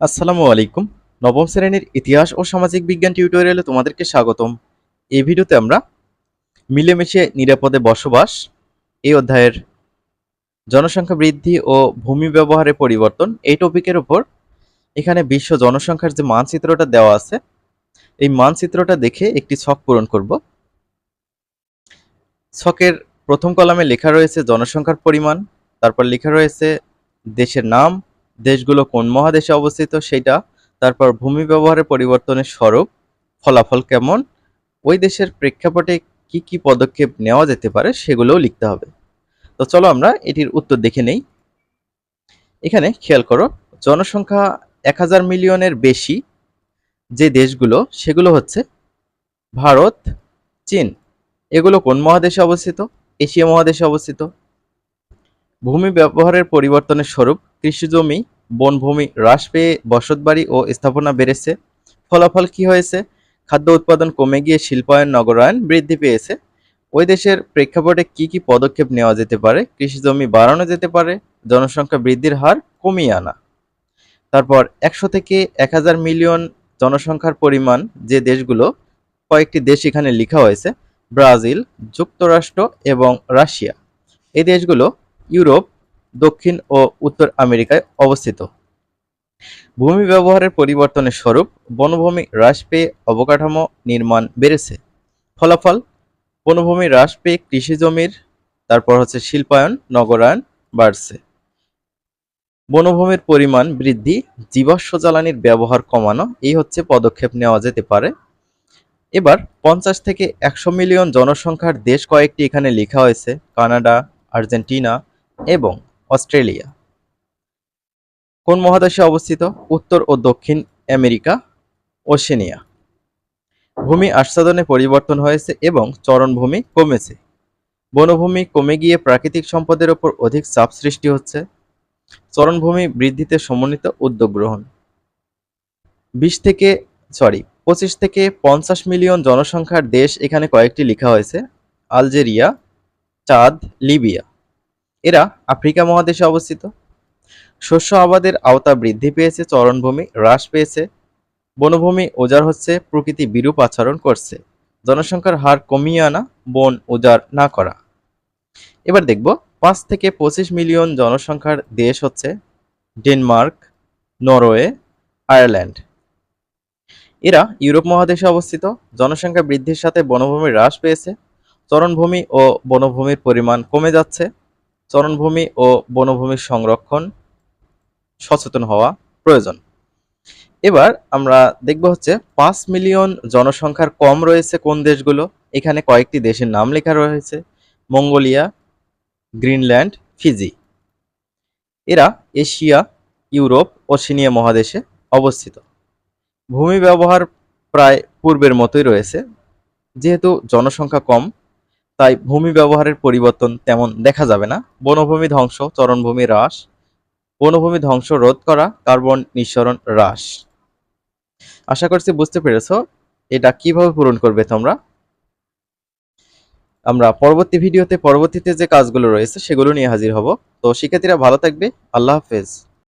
আসসালামু আলাইকুম। নবম শ্রেণির ইতিহাস ও সামাজিক বিজ্ঞান টিউটোরিয়ালে তোমাদেরকে স্বাগতম। এই ভিডিওতে আমরা মিলেমিশে নিরাপদে বসবাস, এই অধ্যায়ের জনসংখ্যা বৃদ্ধি ও ভূমি ব্যবহারে পরিবর্তন, এই টপিকের উপর এখানে বিশ্ব জনসংখ্যার যে মানচিত্রটা দেওয়া আছে, এই মানচিত্রটা দেখে একটি ছক পূরণ করব। ছকের প্রথম কলামে লেখা রয়েছে জনসংখ্যার পরিমাণ, তারপর লেখা রয়েছে দেশের নাম দেশগুলো কোন মহাদেশে অবস্থিত সেটা, তারপর ভূমি ব্যবহারের পরিবর্তনের স্বরূপ, ফলাফল কেমন, ওই দেশের প্রেক্ষাপটে কি কি পদক্ষেপ নেওয়া যেতে পারে সেগুলোও লিখতে হবে। তো চলো আমরা এটির উত্তর দেখে নেই। এখানে খেয়াল করো, জনসংখ্যা এক হাজার মিলিয়নের বেশি যে দেশগুলো, সেগুলো হচ্ছে ভারত, চীন। এগুলো কোন মহাদেশে অবস্থিত? এশিয়া মহাদেশে অবস্থিত। ভূমি ব্যবহারের পরিবর্তনের স্বরূপ কৃষিজমি বনভূমি হ্রাস পেয়ে বসতবাড়ি ও স্থাপনা বেড়েছে। ফলাফল কি হয়েছে? খাদ্য উৎপাদন কমে গিয়ে শিল্পায়ন, নগরায়ন বৃদ্ধি পেয়েছে। ওই দেশের প্রেক্ষাপটে কি কি পদক্ষেপ নেওয়া যেতে পারে? কৃষি জমি বাড়ানো যেতে পারে। জনসংখ্যা বৃদ্ধির হার কমিয়ে আনা। তারপর একশো থেকে এক হাজার মিলিয়ন জনসংখ্যার পরিমাণ যে দেশগুলো, কয়েকটি দেশ এখানে লেখা হয়েছে, ব্রাজিল, যুক্তরাষ্ট্র এবং রাশিয়া। এই দেশগুলো ইউরোপ দক্ষিণ ও উত্তর আমেরিকায় অবস্থিত। ভূমি ব্যবহারের পরিবর্তনের স্বরূপ বনভূমি হ্রাস পেয়ে অবকাঠামো নির্মাণ বেড়েছে। ফলাফল, বনভূমি হ্রাস পেয়ে কৃষি জমির, তারপর হচ্ছে শিল্পায়ন, নগরায়ন বাড়ছে। বনভূমির পরিমাণ বৃদ্ধি, জীবাশ্ম জ্বালানির ব্যবহার কমানো, এই হচ্ছে পদক্ষেপ নেওয়া যেতে পারে। এবার পঞ্চাশ থেকে একশো মিলিয়ন জনসংখ্যার দেশ কয়েকটি এখানে লেখা হয়েছে, কানাডা, আর্জেন্টিনা এবং অস্ট্রেলিয়া। কোন মহাদেশে অবস্থিত? উত্তর ও দক্ষিণ আমেরিকা, ওশেনিয়া। ভূমি আচ্ছাদনে পরিবর্তন হয়েছে এবং চরণভূমি কমেছে। বনভূমি কমে গিয়ে প্রাকৃতিক সম্পদের ওপর অধিক চাপ সৃষ্টি হচ্ছে। চরণভূমি বৃদ্ধিতে সমন্বিত উদ্যোগ গ্রহণ। বিশ থেকে, সরি, পঁচিশ থেকে পঞ্চাশ মিলিয়ন জনসংখ্যার দেশ এখানে কয়েকটি লেখা হয়েছে। আলজেরিয়া, চাঁদ, লিবিয়া। এরা আফ্রিকা মহাদেশে অবস্থিত। শস্য আবাদের আওতা বৃদ্ধি পেয়েছে, চরণভূমি হ্রাস পেয়েছে। বনভূমি উজাড় হচ্ছে, প্রকৃতি বিরূপ আচরণ করছে। জনসংখ্যার হার কমিয়ে আনা, বন উজাড় না করা। এবার দেখব, পাঁচ থেকে পঁচিশ মিলিয়ন জনসংখ্যার দেশ হচ্ছে ডেনমার্ক, নরওয়ে, আয়ারল্যান্ড। এরা ইউরোপ মহাদেশে অবস্থিত। জনসংখ্যা বৃদ্ধির সাথে বনভূমি হ্রাস পেয়েছে। চরণভূমি ও বনভূমির পরিমাণ কমে যাচ্ছে। চরণভূমি ও বনভূমির সংরক্ষণ সচেতন হওয়া প্রয়োজন। এবার আমরা দেখব হচ্ছে পাঁচ মিলিয়ন জনসংখ্যার কম রয়েছে কোন দেশগুলো। এখানে কয়েকটি দেশের নাম লেখা রয়েছে, মঙ্গোলিয়া, গ্রিনল্যান্ড, ফিজি। এরা এশিয়া, ইউরোপ ওশেনিয়া মহাদেশে অবস্থিত। ভূমি ব্যবহার প্রায় পূর্বের মতোই রয়েছে, যেহেতু জনসংখ্যা কম তাই ভূমি ব্যবহারের পরিবর্তন তেমন দেখা যাবে না। বনভূমি ধ্বংস, চরণভূমি হ্রাস। বনভূমি ধ্বংস রোধ করা, কার্বন নিঃসরণ হ্রাস। আশা করছি বুঝতে পেরেছ এটা কীভাবে পূরণ করবে তোমরা। আমরা পরবর্তী ভিডিওতে, পরবর্তীতে যে কাজগুলো রয়েছে, সেগুলো নিয়ে হাজির হব। তো শিক্ষার্থীরা ভালো থাকবে। আল্লাহ হাফেজ।